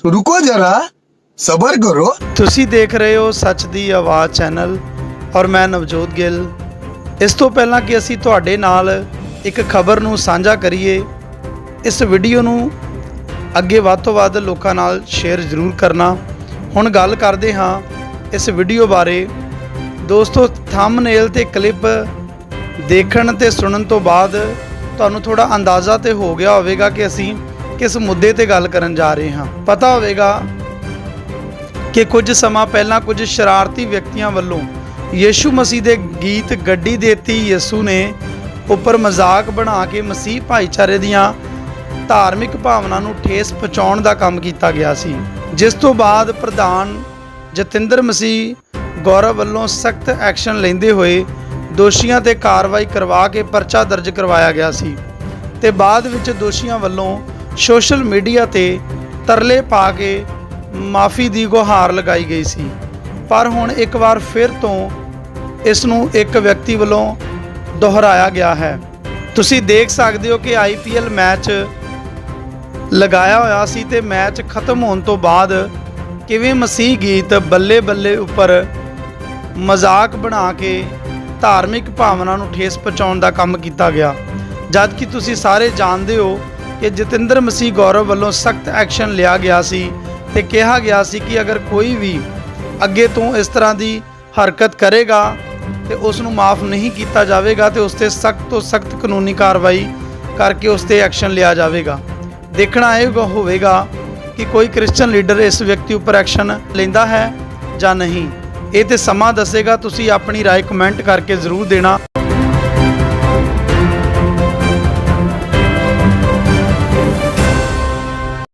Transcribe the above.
ਸੋ ਰੁਕੋ ਜਰਾ ਸਬਰ ਕਰੋ ਤੁਸੀਂ ਦੇਖ ਰਹੇ ਹੋ ਸੱਚ ਦੀ ਆਵਾਜ਼ ਚੈਨਲ ਔਰ ਮੈਂ ਨਵਜੋਤ ਗਿੱਲ ਇਸ ਤੋਂ ਪਹਿਲਾਂ ਕਿ ਅਸੀਂ ਤੁਹਾਡੇ ਨਾਲ ਇੱਕ ਖਬਰ ਨੂੰ ਸਾਂਝਾ ਕਰੀਏ ਇਸ ਵੀਡੀਓ ਨੂੰ ਅੱਗੇ ਵੱਧ ਤੋਂ ਵੱਧ ਲੋਕਾਂ ਨਾਲ ਸ਼ੇਅਰ ਜ਼ਰੂਰ ਕਰਨਾ ਹੁਣ ਗੱਲ ਕਰਦੇ ਹਾਂ ਇਸ ਵੀਡੀਓ ਬਾਰੇ ਦੋਸਤੋ ਥੰਬਨੇਲ ਤੇ ਕਲਿੱਪ ਦੇਖਣ ਤੇ ਸੁਣਨ ਤੋਂ ਬਾਅਦ ਤੁਹਾਨੂੰ ਥੋੜਾ ਅੰਦਾਜ਼ਾ ਤੇ ਹੋ ਗਿਆ ਹੋਵੇਗਾ ਕਿ ਅਸੀਂ ਕਿਸ ਮੁੱਦੇ ਤੇ ਗੱਲ ਕਰਨ ਜਾ ਰਹੇ ਹਾਂ। ਪਤਾ ਹੋਵੇਗਾ ਕਿ ਕੁਝ ਸਮਾਂ ਪਹਿਲਾਂ ਕੁਝ ਸ਼ਰਾਰਤੀ ਵਿਅਕਤੀਆਂ ਵੱਲੋਂ ਯੀਸ਼ੂ ਮਸੀਹ ਦੇ ਗੀਤ ਗੱਡੀ ਦੇਤੀ ਯਿਸੂ ਨੇ ਉੱਪਰ ਮਜ਼ਾਕ ਬਣਾ ਕੇ ਮਸੀਹ ਭਾਈਚਾਰੇ ਦੀਆਂ ਧਾਰਮਿਕ ਭਾਵਨਾ ਨੂੰ ਠੇਸ ਪਹੁੰਚਾਉਣ ਦਾ ਕੰਮ ਕੀਤਾ ਗਿਆ ਸੀ। ਜਿਸ ਤੋਂ ਬਾਅਦ ਪ੍ਰਧਾਨ ਜਤਿੰਦਰ ਮਸੀਹ ਗੌਰਵ ਵੱਲੋਂ ਸਖਤ ਐਕਸ਼ਨ ਲੈਂਦੇ ਹੋਏ ਦੋਸ਼ੀਆਂ ਤੇ ਕਾਰਵਾਈ ਕਰਵਾ ਕੇ ਪਰਚਾ ਦਰਜ ਕਰਵਾਇਆ ਗਿਆ ਸੀ ਤੇ ਬਾਅਦ ਵਿੱਚ ਦੋਸ਼ੀਆਂ ਵੱਲੋਂ ਸੋਸ਼ਲ ਮੀਡੀਆ ਤੇ ਤਰਲੇ ਪਾ ਕੇ ਮਾਫੀ ਦੀ ਗੁਹਾਰ ਲਗਾਈ ਗਈ ਸੀ। ਪਰ ਹੁਣ ਇੱਕ ਵਾਰ ਫਿਰ ਤੋਂ ਇਸ ਨੂੰ ਇੱਕ ਵਿਅਕਤੀ ਵੱਲੋਂ ਦੁਹਰਾਇਆ ਗਿਆ ਹੈ। ਤੁਸੀਂ ਦੇਖ ਸਕਦੇ ਹੋ ਕਿ ਆਈਪੀਐਲ ਮੈਚ ਲਗਾਇਆ ਹੋਇਆ ਸੀ ਤੇ ਮੈਚ ਖਤਮ ਹੋਣ ਤੋਂ ਬਾਅਦ ਕਿਵੇਂ ਮਸੀਹ ਗੀਤ ਬੱਲੇ ਬੱਲੇ ਉੱਪਰ ਮਜ਼ਾਕ ਬਣਾ ਕੇ ਧਾਰਮਿਕ ਭਾਵਨਾ ਨੂੰ ਠੇਸ ਪਹੁੰਚਾਉਣ ਦਾ ਕੰਮ ਕੀਤਾ ਗਿਆ। ਜਦ ਕਿ ਤੁਸੀਂ ਸਾਰੇ ਜਾਣਦੇ ਹੋ ਕਿ ਜਤਿੰਦਰ ਮਸੀਹ ਗੌਰਵ ਵੱਲੋਂ ਸਖਤ ਐਕਸ਼ਨ ਲਿਆ ਗਿਆ ਸੀ ਤੇ ਕਿਹਾ ਗਿਆ ਸੀ ਕਿ ਅਗਰ ਕੋਈ ਵੀ ਅੱਗੇ ਤੋਂ ਇਸ ਤਰ੍ਹਾਂ ਦੀ ਹਰਕਤ ਕਰੇਗਾ ਤੇ ਉਸ ਨੂੰ ਮਾਫ ਨਹੀਂ ਕੀਤਾ ਜਾਵੇਗਾ ਤੇ ਉਸ ਤੇ ਸਖਤ ਤੋਂ ਸਖਤ ਕਾਨੂੰਨੀ ਕਾਰਵਾਈ ਕਰਕੇ ਉਸ ਤੇ ਐਕਸ਼ਨ ਲਿਆ ਜਾਵੇਗਾ ਦੇਖਣਾ ਇਹ ਹੋਵੇਗਾ ਕਿ ਕੋਈ ਕ੍ਰਿਸਚੀਅਨ ਲੀਡਰ ਇਸ ਵਿਅਕਤੀ ਉੱਪਰ ਐਕਸ਼ਨ ਲੈਂਦਾ ਹੈ ਜਾਂ ਨਹੀਂ ਇਹ ਤੇ ਸਮਾਂ ਦੱਸੇਗਾ ਤੁਸੀਂ ਆਪਣੀ رائے ਕਮੈਂਟ ਕਰਕੇ ਜ਼ਰੂਰ ਦੇਣਾ